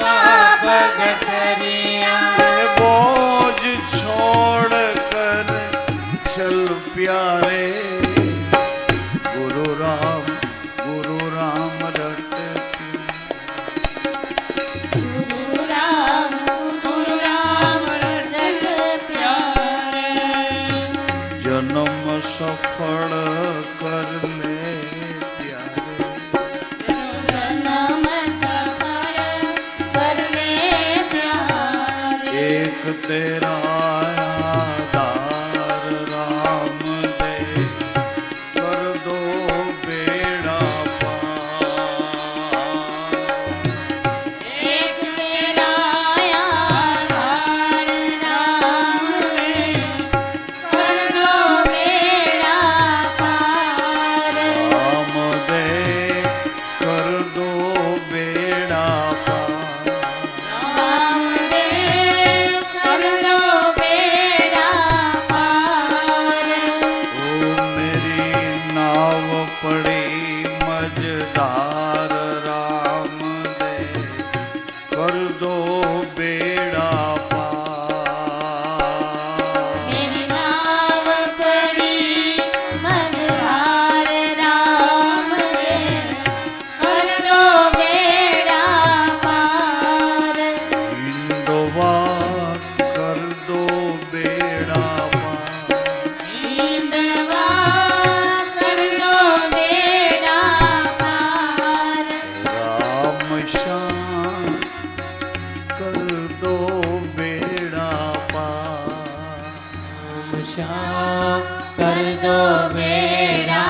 બાપ ગઠરિયા બોજ છોડ કર ચલ પ્યારે तेरा છો કર દો મેળા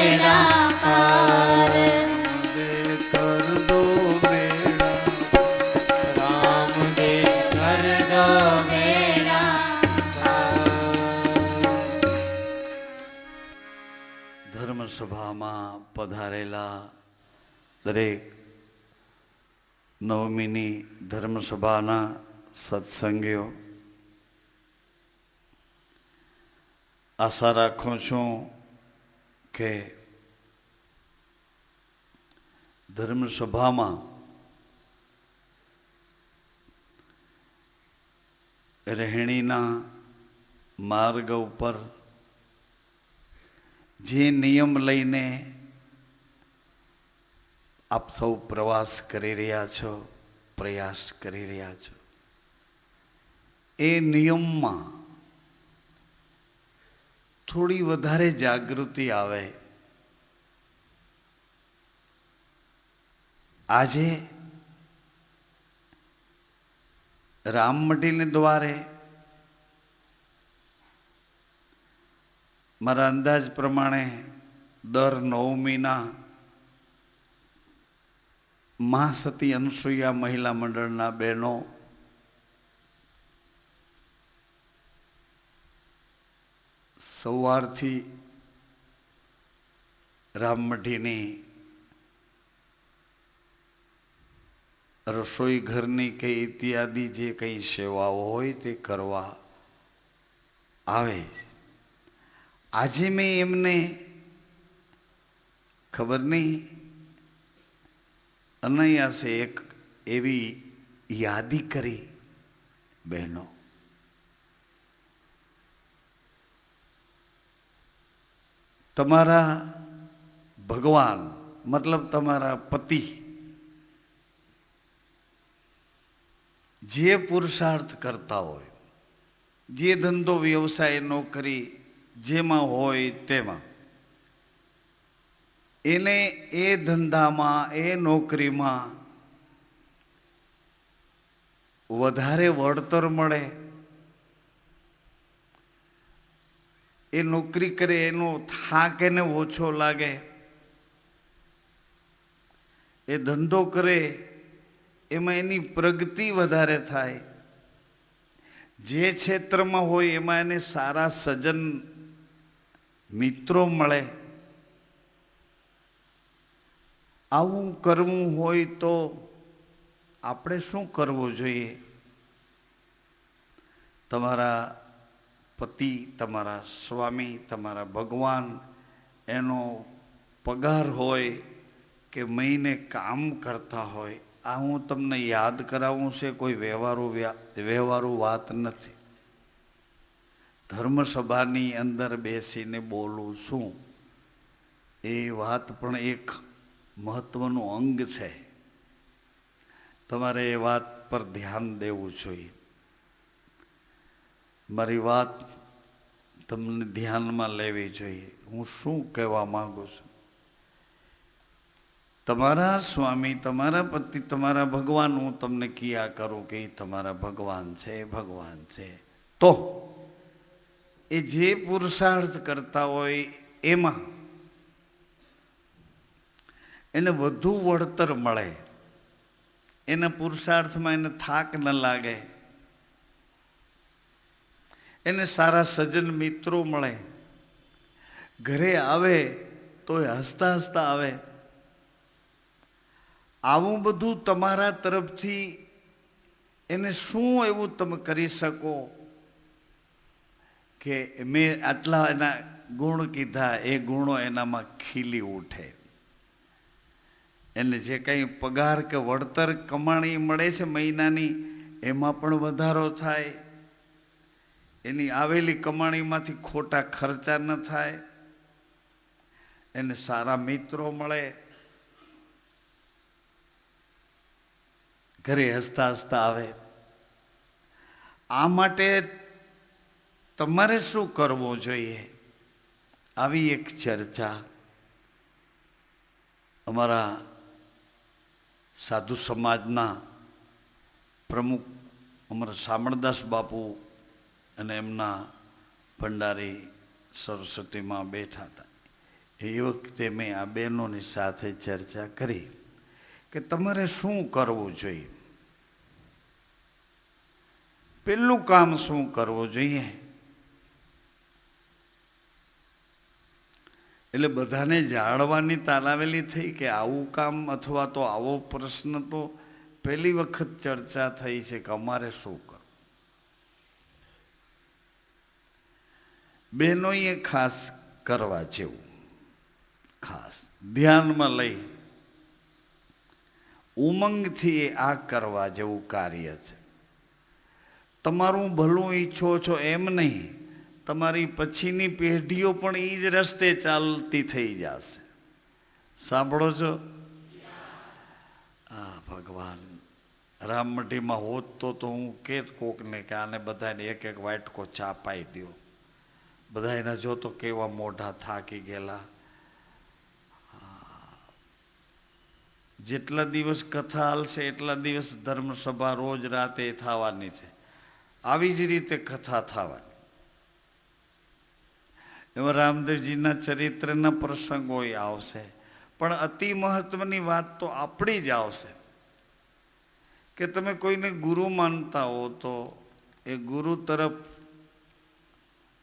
ધર્મ સભામાં પધારેલા દરેક નવમીની ધર્મસભાના સત્સંગીઓ. આશા રાખું છું કે ધર્મસભામાં રહેણીના માર્ગ ઉપર જે નિયમ લઈને આપ સૌ પ્રવાસ કરી રહ્યા છો, પ્રયાસ કરી રહ્યા છો, એ નિયમમાં થોડી વધારે જાગૃતિ આવે. આજે રામ મટીને દ્વારે મારા અંદાજ પ્રમાણે દર નવમીના મહાસતી અનસુયા મહિલા મંડળના બહેનો સવારથી રામમઢીની રસોઈ ઘરની કે ઇત્યાદિ જે કંઈ સેવાઓ હોય તે કરવા આવે છે. આજે મેં એમને ખબર નહીં, અનયાસે એક એવી યાદી કરી, બહેનો. તમારા ભગવાન, મતલબ તમારા પતિ, જે પુરુષાર્થ કરતા હોય, જે ધંધો વ્યવસાય, નોકરી જેમાં હોય તેમાં. એને એ ધંધામાં, એ નોકરીમાં વધારે વળતર મળે. એ નોકરી કરે, એનો થાક એને ઓછો લાગે. એ ધંધો કરે, એમાં એની પ્રગતિ વધારે થાય. જે ક્ષેત્રમાં હોય, એમાં એને સારા સજ્જન મિત્રો મળે આવું કરવું હોય તો આપણે શું કરવું જોઈએ? તમારા પતિ, તમારા સ્વામી, તમારા ભગવાન એનો પગાર હોય કે મહિને કામ કરતા હોય, આ હું તમને યાદ કરાવું છે, કોઈ વ્યવહારુ વ્યવહારુ વાત નથી. ધર્મસભાની અંદર બેસીને બોલું છું. એ વાત પણ એક મહત્વનું અંગ છે. તમારે એ વાત પર ધ્યાન દેવું જોઈએ. મારી વાત તમને ધ્યાનમાં લેવી જોઈએ. હું શું કહેવા માગું છું? તમારા સ્વામી, તમારા પતિ, તમારા ભગવાન, હું તમને કિયા કરું કે તમારા ભગવાન છે ભગવાન છે. તો એ જે પુરુષાર્થ કરતા હોય એમાં એને વધુ વળતર મળે. એના પુરુષાર્થમાં એને થાક ન લાગે. એને સારા સજ્જન મિત્રો મળે. ઘરે આવે તો એ હસતા હસતા આવે. આવું બધું તમારા તરફથી એને શું એવું તમે કરી શકો? કે મેં આટલા એના ગુણ કીધા, એ ગુણો એનામાં ખીલી ઉઠે. એને જે કંઈ પગાર કે વળતર કમાણી મળે છે મહિનાની, એમાં પણ વધારો થાય. એની આવેલી કમાણીમાંથી ખોટા ખર્ચા ન થાય. એને સારા મિત્રો મળે. ઘરે હસતા હસતા આવે. આ માટે તમારે શું કરવું જોઈએ? આવી એક ચર્ચા અમારા સાધુ સમાજના પ્રમુખ અમારા શામળદાસ બાપુ અને એમના ભંડારી સરસ્વતીમાં બેઠા હતા. એ વખતે મેં આ બહેનોની સાથે ચર્ચા કરી કે તમારે શું કરવું જોઈએ? પહેલું કામ શું કરવું જોઈએ? એટલે બધાને જાળવાની તાલાવેલી થઈ કે આવું કામ અથવા તો આવો પ્રશ્ન તો પહેલી વખત ચર્ચા થઈ છે કે અમારે શું કરવું? બહેનોએ ખાસ કરવા જેવું, ખાસ ધ્યાનમાં લઈ, ઉમંગથી આ કરવા જેવું કાર્ય છે. તમારું ભલું ઈચ્છો છો એમ નહીં તમારી પછીની પેઢીઓ પણ એ જ રસ્તે ચાલતી થઈ જશે. સાંભળો છો? હા ભગવાન રામમઢીમાં હોત તો તો હું કે કોકને કે આને બધાને એક એક વાટકો ચા પાઈ દો બધા એના જોતો કેવા મોઢા થાકી ગયેલા. જેટલા દિવસ કથા હાલશે, એટલા દિવસ ધર્મસભા રોજ રાતે થવાની છે. આવી જ રીતે કથા થવાની. એમાં રામદેવજીના ચરિત્રના પ્રસંગો આવશે. પણ અતિ મહત્વની વાત તો આપણી જ આવશે. કે તમે કોઈને ગુરુ માનતા હો તો એ ગુરુ તરફ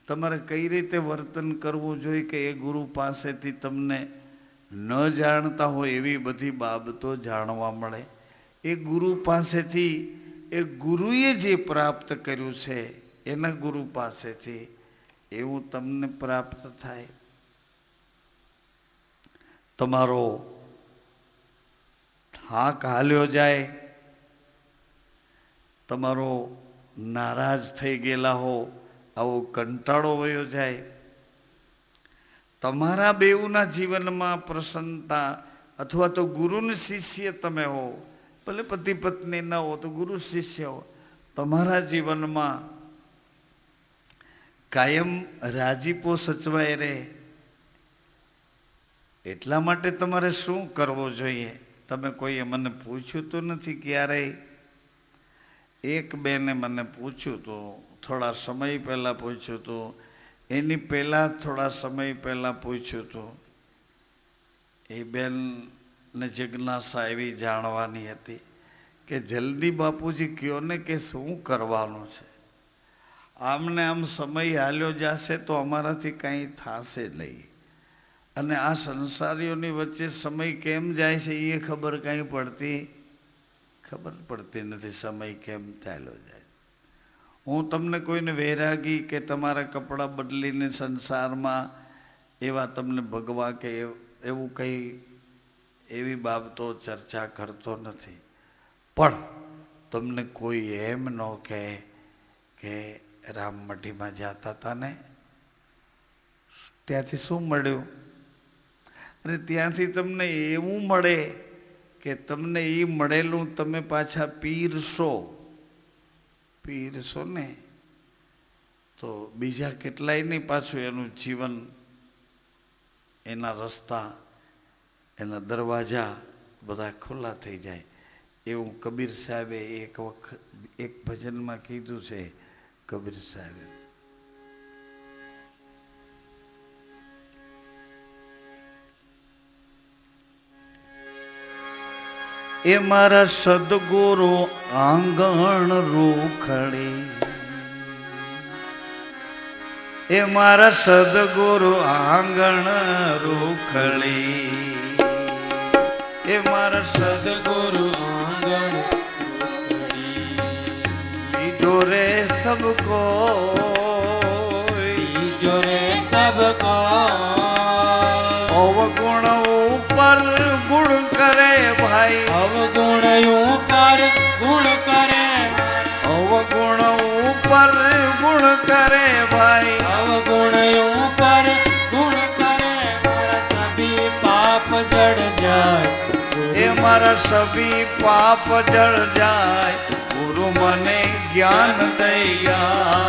તમારે કઈ રીતે વર્તન કરવું જોઈએ કે એ ગુરુ પાસેથી તમને ન જાણતા હોય એવી બધી બાબતો જાણવા મળે. એ ગુરુ પાસેથી એ ગુરુએ જે પ્રાપ્ત કર્યું છે એના ગુરુ પાસેથી એવું તમને પ્રાપ્ત થાય. તમારો થાક હાલ્યો જાય, તમારો નારાજ થઈ ગયેલા હો, આવો કંટાળો વયો જાય. તમારા બેઉના જીવનમાં પ્રસન્નતા અથવા તો ગુરુને શિષ્ય તમે હો, ભલે પતિ પત્ની ન હો તો ગુરુ શિષ્ય હો, તમારા જીવનમાં કાયમ રાજીપો સચવાય રહે. એટલા માટે તમારે શું કરવો જોઈએ? તમે કોઈએ મને પૂછ્યું તો નથી ક્યારેય? એક બેને મને પૂછ્યું તો, થોડા સમય પહેલાં પૂછ્યું તો, એની પહેલાં થોડા સમય પહેલાં પૂછ્યું તો, એ બેનને જિજ્ઞાસા એવી જાણવાની હતી કે જલ્દી બાપુજી કયો ને કે શું કરવાનું છે? આમને આમ સમય હાલ્યો જશે તો અમારાથી કાંઈ થશે નહીં. અને આ સંસારીઓની વચ્ચે સમય કેમ જાય છે એ ખબર કાંઈ પડતી? ખબર પડતી નથી સમય કેમ ચાલ્યો જાય. હું તમને કોઈને વૈરાગી કે તમારા કપડાં બદલીને સંસારમાં એવા તમને ભગવા કે એવ- કંઈ એવી બાબતો ચર્ચા કરતો નથી. પણ તમને કોઈ એમ ન કહે કે રામમઢીમાં જતા હતા ને ત્યાંથી શું મળ્યું? અને ત્યાંથી તમને એવું મળે કે તમને એ મળેલું તમે પાછા પીરશો. પીરશો ને? તો બીજા કેટલાય નહીં પાછું એનું જીવન એના રસ્તા, એના દરવાજા બધા ખુલ્લા થઈ જાય. એવું કબીર સાહેબે એક વખત એક ભજનમાં કીધું છે કબીર સાહેબ એ મારા સદગુરુ આંગણ રૂખડી એ મારા સદગુરુ આંગણ રૂખડી એ મારા સદગુરુ સબકો બીજો રે સબકો અવગુણ ઉપર ગુણ કરે ભાઈ અવગુણ ઉપર ગુણ કરે અવગુણ ઉપર ગુણ કરે ભાઈ અવગુણ ઉપર ગુણ કરે મારા સભી પાપ જડ જાય એ મારા સભી પાપ જળ જાય ગુરુ મને જ્ઞાન દઈ ગયા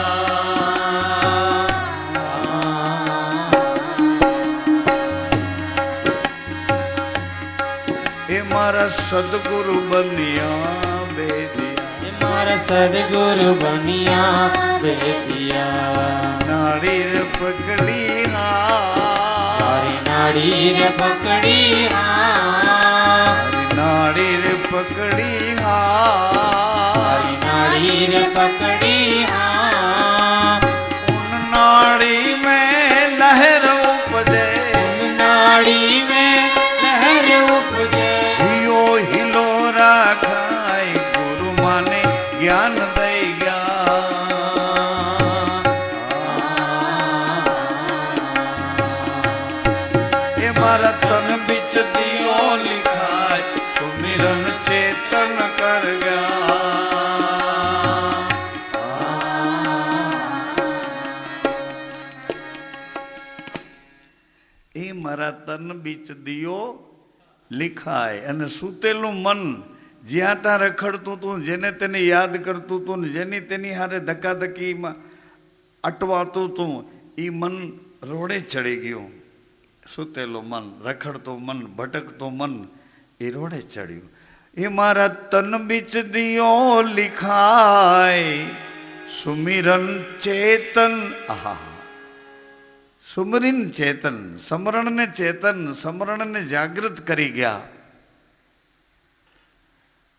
એ મારા સદગુરુ બન્યા બેદિયા મારા સદગુરુ બનિયા બેટિયા નાળીર પકડી હા રે પકડી હા નાળીર પકડી હા નાળીર પકડી હા નાળી મેં તન બીચ દિયો લિખાય. અને સૂતેલું મન જ્યાં ત્યાં રખડતું હતું જેને તેને યાદ કરતું હતું ને જેની તેની હારે ધક્કાધક્કીમાં અટવાતું હતું એ મન રોડે ચડી ગયું. સૂતેલું મન, રખડતું મન, ભટકતું મન એ રોડે ચડ્યું. એ મારા તન બીચ દિયો લિખાય. સુમિરન ચેતન આહા સુમરીન ચેતન, સમરણને ચેતન, સમરણને જાગૃત કરી ગયા.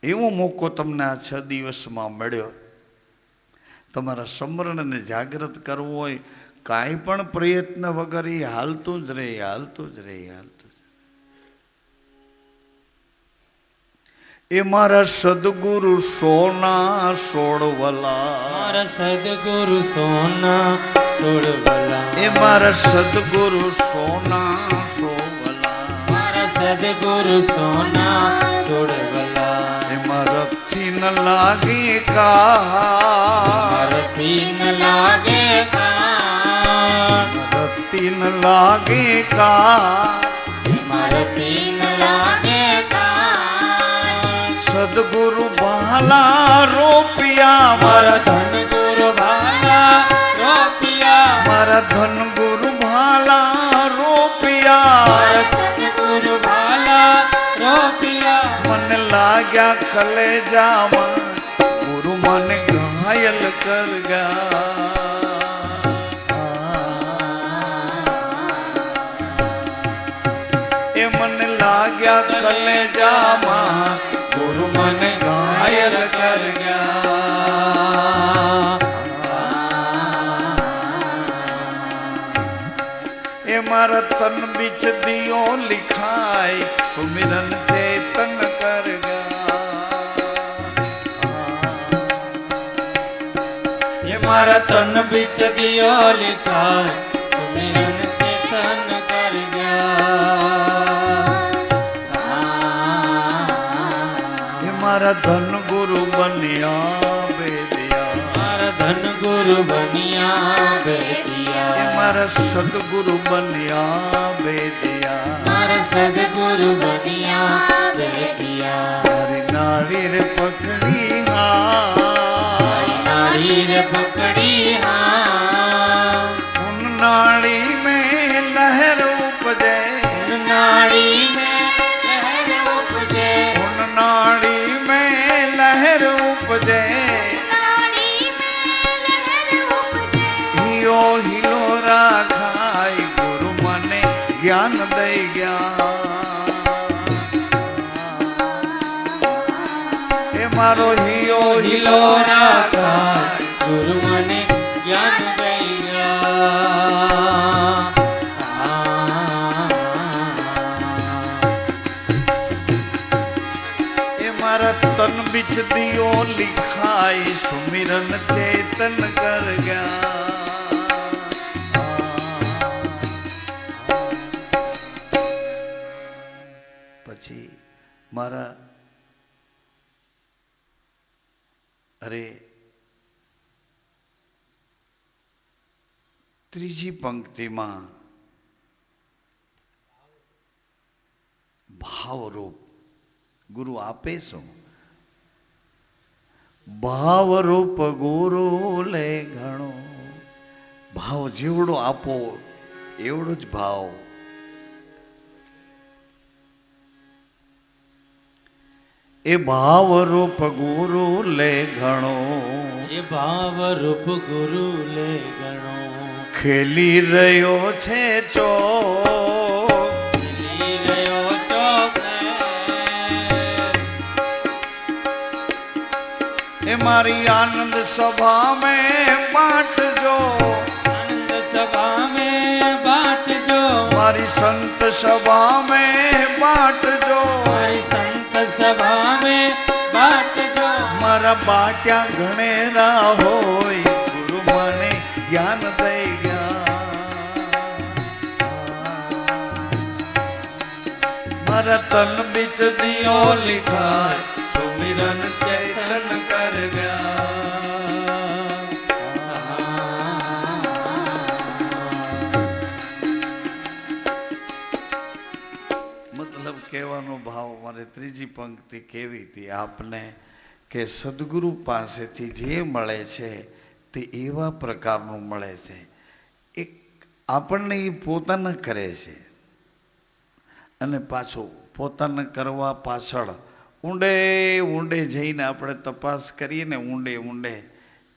એવો મોકો તમને આ છ દિવસમાં મળ્યો. તમારા સમરણને જાગૃત કરવું હોય, કાંઈ પણ પ્રયત્ન વગર એ હાલતું જ રહે, હાલતું જ રહે, હાલતું એ મારા સદગુરુ સોના સોળવલા. મારા સદગુરુ સોના સોડવલા એ મારા સદગુરુ સોના સોવલા મારા સદગુરુ સોના સોડવલા મારા રથથી ન લાગે કા. મારથી ન લાગે કાન રતી ન લાગે કા. મારા ન સદગુરુ ભાલા રોપિયા મારા ધન ગુરુ ભાલા રોપિયા મારા ધન ગુરુ ભાલા રોપિયા. ગુરુ ભાલા રોપિયા. મને લાગ્યા કલેજામાં ગુરુ મને ઘાયલ કર એ મને લાગ્યા કલેજામાં મને ઘાયલ કર એ મારા તન બીચ દિયો લિખાય, સુમિરન ચેતન કર એ મારા તન બીચ દિયો લીધા મારા ધન ગુરુ બન્યા બેદિયા મારા ધન ગુરુ બન્યા બેદિયા મારા સદગુરુ બન્યા બેદિયા મારા સદગુરુ બન્યા બેદિયા મારી નારી રે પકડી હા મારી નારી રે પકડી હા ઉન નાળી મે નહેર ઉપજે. ઉન નાળી મે એ મારો હિયો, હિલો રાખા ગુરુ મને જ્ઞાન તન બીચ દિયો લિખાય સુમિરન ચેતન કર ગયા મારા અરે ત્રીજી પંક્તિમાં ભાવરૂપ ગુરુ આપે શું? ભાવરૂપ ગુરુ લે ઘણો. ભાવ જેવડો આપો, એવડો જ ભાવ. એ ભાવ રૂપ ગુરુ લે ઘણો એ ભાવ રૂપ ગુરુ લે ઘણો ખેલી રહ્યો છે ચો મારી આનંદ સભા મે બાટજો આનંદ સભા મે બાટજો મારી સંત સભા મે બાટજો મારી સંત में બાંટજો મારા બાટ્યા ઘણેરા હોય, ગુરુ મને જ્ઞાન દઈ ગયા. મારા તન બીચ દિયો લિખાય સુમિરન ચેતન ત્રીજી પંક્તિ કેવી હતી? આપને કે સદગુરુ પાસેથી જે મળે છે તે એવા પ્રકારનું મળે છે. એક આપણને એ પોતાના કરે છે. અને પાછું પોતાને કરવા પાછળ ઊંડે ઊંડે જઈને આપણે તપાસ કરીએ ને ઊંડે ઊંડે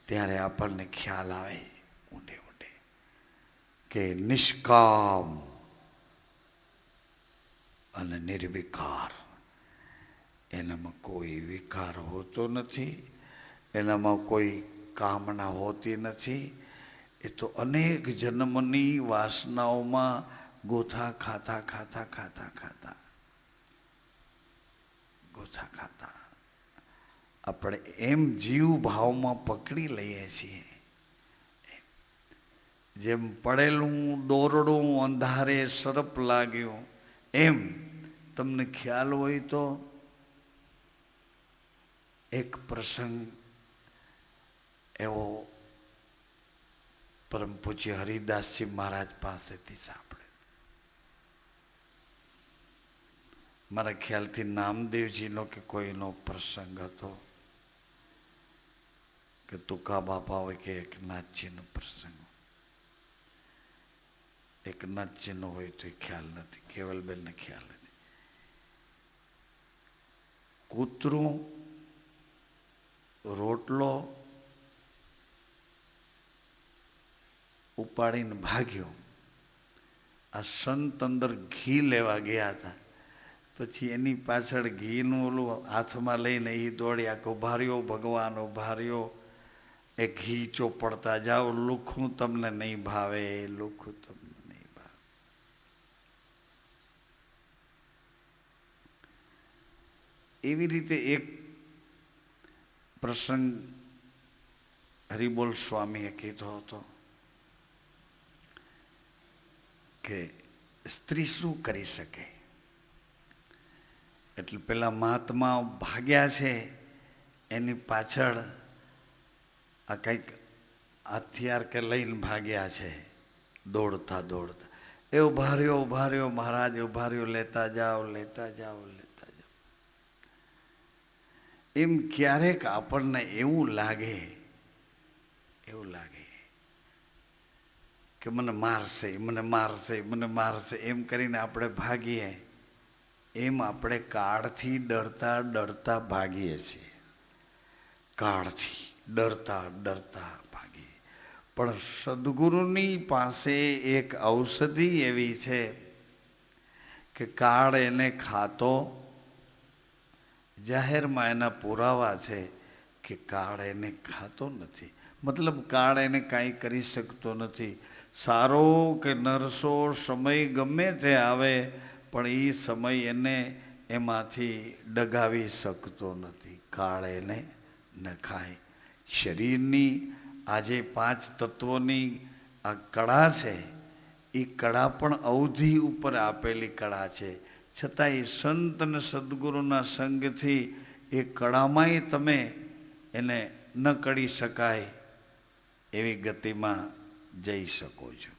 ત્યારે આપણને ખ્યાલ આવે. ઊંડે ઊંડે. કે નિષ્કામ અને નિર્વિકાર. એનામાં કોઈ વિકાર હોતો નથી, એનામાં કોઈ કામના હોતી નથી. એ તો અનેક જન્મની વાસનાઓમાં ગોથા ખાતા ખાતા ખાતા ખાતા. ગોથા ખાતા. આપણે એમ જીવ ભાવમાં પકડી લઈએ છીએ. જેમ પડેલું દોરડું અંધારે સરપ લાગ્યું, એમ. તમને ખ્યાલ હોય તો એક પ્રસંગ એવો પરમ પૂજ્ય હરિદાસજી મહારાજ પાસેથી સાંભળે મારા ખ્યાલથી નામદેવજીનો કે કોઈનો પ્રસંગ હતો કે તુકા બાપા હોય કે એકનાથજીનો પ્રસંગ એકનાથજીનો હોય તો એ ખ્યાલ નથી, કેવલબેનને ખ્યાલ નથી. કૂતરું રોટલો ઉપાડીને ભાગ્યો. આ સંત અંદર ઘી લેવા ગયા હતા. પછી એની પાછળ ઘીનું ઓલું હાથમાં લઈને એ દોડ્યા કે ભાર્યો, ભગવાન ભાર્યો, એ ઘી ચોપડતા જાઓ, લુખું તમને નહીં ભાવે, લુખું તમને નહીં ભાવે. એવી રીતે એક પ્રસંગ હરિબોલ સ્વામીએ કીધો હતો કે સ્ત્રી શું કરી શકે? એટલે પેલા મહાત્મા ભાગ્યા છે, એની પાછળ આ કંઈક હથિયાર કે લઈને ભાગ્યા છે, દોડતા દોડતા. એ ઊભા રહ્યો ઊભા રહ્યો, મહારાજ ઊભા રહ્યો, લેતા જાઓ લેતા જાઓ લેતા એમ ક્યારેક આપણને એવું લાગે એવું લાગે કે મને મારશે મને મારશે મને મારશે, એમ કરીને આપણે ભાગીએ, એમ આપણે કાળથી ડરતા ડરતા ભાગીએ છીએ. કાળથી ડરતા ડરતા ભાગીએ. પણ સદગુરુની પાસે એક ઔષધિ એવી છે કે કાળ એને ખાતો જાહેરમાં એના પુરાવા છે કે કાળ એને ખાતો નથી. મતલબ કાળ એને કાંઈ કરી શકતો નથી. સારો કે નરસો સમય ગમે તે આવે, પણ એ સમય એને એમાંથી ડગાવી શકતો નથી. કાળ એને ન ખાય. શરીરની આજે પાંચ તત્વોની આ કળા છે એ કળા પણ અવધિ ઉપર આપેલી કળા છે. છતાં એ સંત અને સદગુરુના સંગથી એ કળામાંય તમે એને ન કરી શકાય એવી ગતિમાં જઈ શકો છો.